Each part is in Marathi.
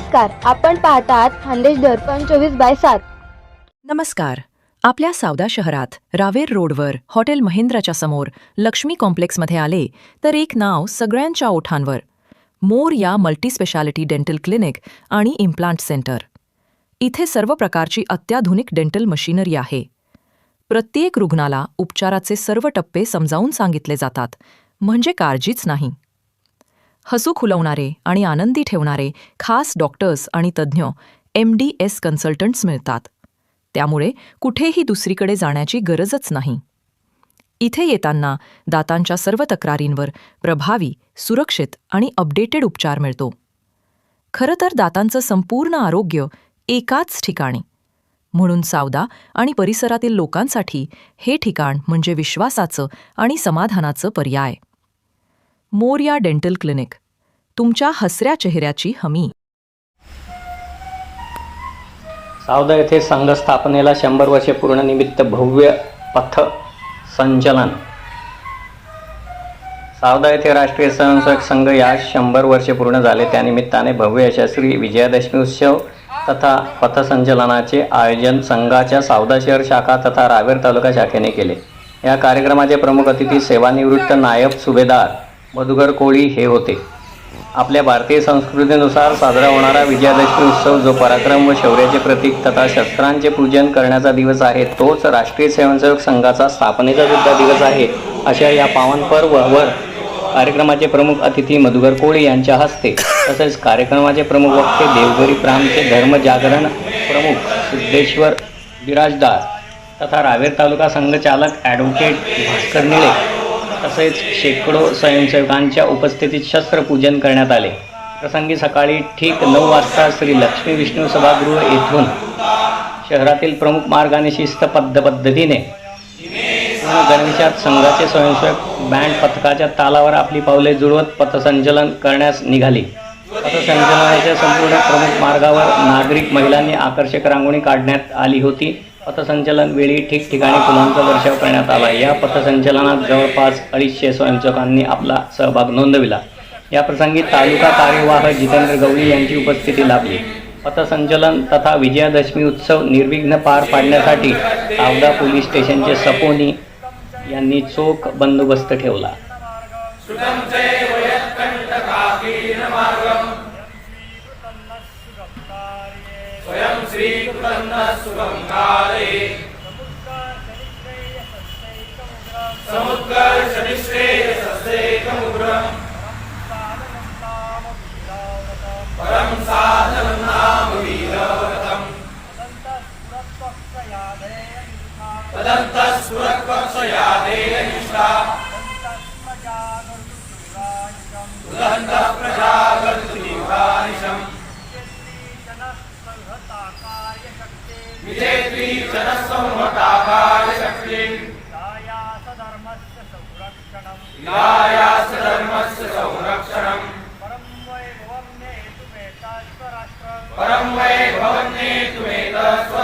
नमस्कार आपण पाहतात खानदेश दर्पण चोवीस बाय सात. नमस्कार. आपल्या सावदा शहरात रावेर रोडवर हॉटेल महेंद्राच्या समोर लक्ष्मी कॉम्प्लेक्समध्ये आले तर एक नाव सगळ्यांच्या ओठांवर. Morya multispeciality dental clinic आणि इम्प्लांट सेंटर इथे सर्व प्रकारची अत्याधुनिक डेंटल मशिनरी आहे. प्रत्येक रुग्णाला उपचाराचे सर्व टप्पे समजावून सांगितले जातात. म्हणजे काळजीच नाही. हसू खुलवणारे आणि आनंदी ठेवणारे खास डॉक्टर्स आणि तज्ज्ञ एम डी एस कन्सल्टंट्स मिळतात. त्यामुळे कुठेही दुसरीकडे जाण्याची गरजच नाही. इथे येताना दातांच्या सर्व तक्रारींवर प्रभावी सुरक्षित आणि अपडेटेड उपचार मिळतो. खरं तर दातांचं संपूर्ण आरोग्य एकाच ठिकाणी. म्हणून सावदा आणि परिसरातील लोकांसाठी हे ठिकाण म्हणजे विश्वासाचं आणि समाधानाचं पर्याय. Morya dental clinic. तुमच्या हसऱ्या चेहऱ्याची हमी. सावदा येथे संघ स्थापनेला शंभर वर्षे पूर्ण निमित्त भव्य पथ संचलन. सावदा येथे राष्ट्रीय स्वयंसेवक संघ या शंभर वर्षे पूर्ण झाले. त्यानिमित्ताने भव्य यशस्वी विजयादशमी उत्सव तथा पथसंचलनाचे आयोजन संघाच्या सावदा शहर शाखा तथा रावेर तालुका शाखेने केले. या कार्यक्रमाचे प्रमुख अतिथी सेवानिवृत्त नायब सुभेदार मधुकर कोळी हे होते. आपल्या भारतीय संस्कृतीनुसार साजरा होणारा विजयादशमी उत्सव जो पराक्रम व शौर्याचे प्रतीक तथा शस्त्रांचे पूजन करण्याचा दिवस आहे तोच राष्ट्रीय स्वयंसेवक संघाचा स्थापनेचा सुद्धा दिवस आहे अशा या पावन पर्ववर कार्यक्रमाचे प्रमुख अतिथी मधुकर कोळी यांच्या हस्ते तसेच कार्यक्रमाचे प्रमुख वक्ते देवघरी प्रांतचे धर्मजागरण प्रमुख सिद्धेश्वर बिराजदार तथा रावेर तालुका संघचालक ॲडव्होकेट भास्कर निळे तसेच शेकडो स्वयंसेवकांच्या उपस्थितीत शस्त्रपूजन करण्यात आले. प्रसंगी सकाळी ठीक नऊ वाजता श्री लक्ष्मी विष्णू सभागृह येथून शहरातील प्रमुख मार्गाने शिस्तबद्ध पद्धतीने पूर्ण गणवेशात संघाचे स्वयंसेवक बँड पथकाच्या तालावर आपली पावले जुळवत पथसंचलन करण्यास निघाली. पथसंचलनाच्या संपूर्ण प्रमुख मार्गावर नागरिक महिलांनी आकर्षक रांगोळी काढण्यात आली होती. पथसंचलन वेळी ठिकठिकाणी फुलांचा वर्षाव करण्यात आला. या पथसंचलनात जवळपास अडीचशे स्वयंसेवकांनी आपला सहभाग नोंदविला. या प्रसंगी तालुका कार्यवाह जितेंद्र गवळी यांची उपस्थिती लाभली. पथसंचलन तथा विजयादशमी उत्सव निर्विघ्न पार पाडण्यासाठी सावदा पोलीस स्टेशनचे सपोनी यांनी चोख बंदोबस्त ठेवला. श्रीकृतन्नस्वङ्कारे समुद्गर्षनिश्रेयसस्यैकमुग्रम् परं साधनं नाम वीरवतम् तदन्तः सुरत्वक्षयादेय नेतुमेतस्वराष्ट्रम् परं वैभवं नेतुमेतस्वराष्ट्रम्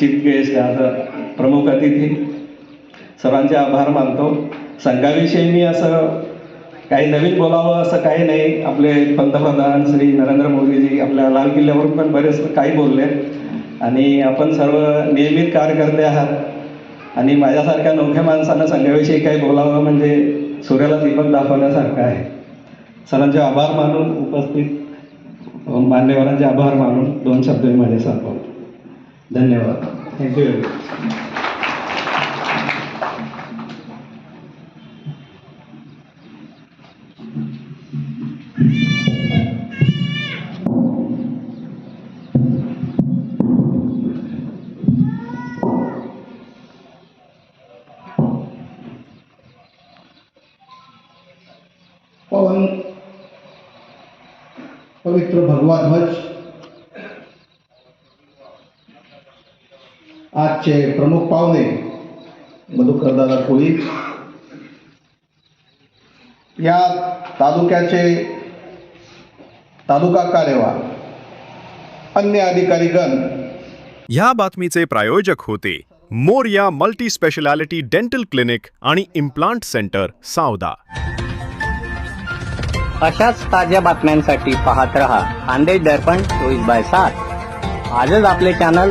चीफ गेस्ट आता प्रमुख अतिथी. सर्वांचे आभार मानतो. संघाविषयी मी असं काही नवीन बोलावं असं काही नाही. आपले पंतप्रधान श्री नरेंद्र मोदीजी आपल्या लाल किल्ल्यावरून पण बरेच काही बोलले. आणि आपण सर्व नियमित कार्यकर्ते आहात. आणि माझ्यासारख्या नवख्या माणसानं संघाविषयी काही बोलावं म्हणजे सूर्याला दीपक दाखवण्यासारखं आहे. सरांचे आभार मानून उपस्थित मान्यवरांचे आभार मानून दोन शब्द मी माझे संपवतो धन्यवाद. थँक्यू पवन पवित्र भगवा ध्वज. आजचे प्रमुख पाहुणे मधुकरदादा कोळी. या तालुक्याचे तालुका कार्यवाह अन्य अधिकारीगण. ह्या बातमीचे प्रायोजक होते Moriya multi speciality dental clinic आणि इम्प्लांट सेंटर सावदा. अशाच ताज्या बातम्यांसाठी पाहत रहा. खानदेश दर्पण चोवीस बाय सात. आजच आपले चॅनल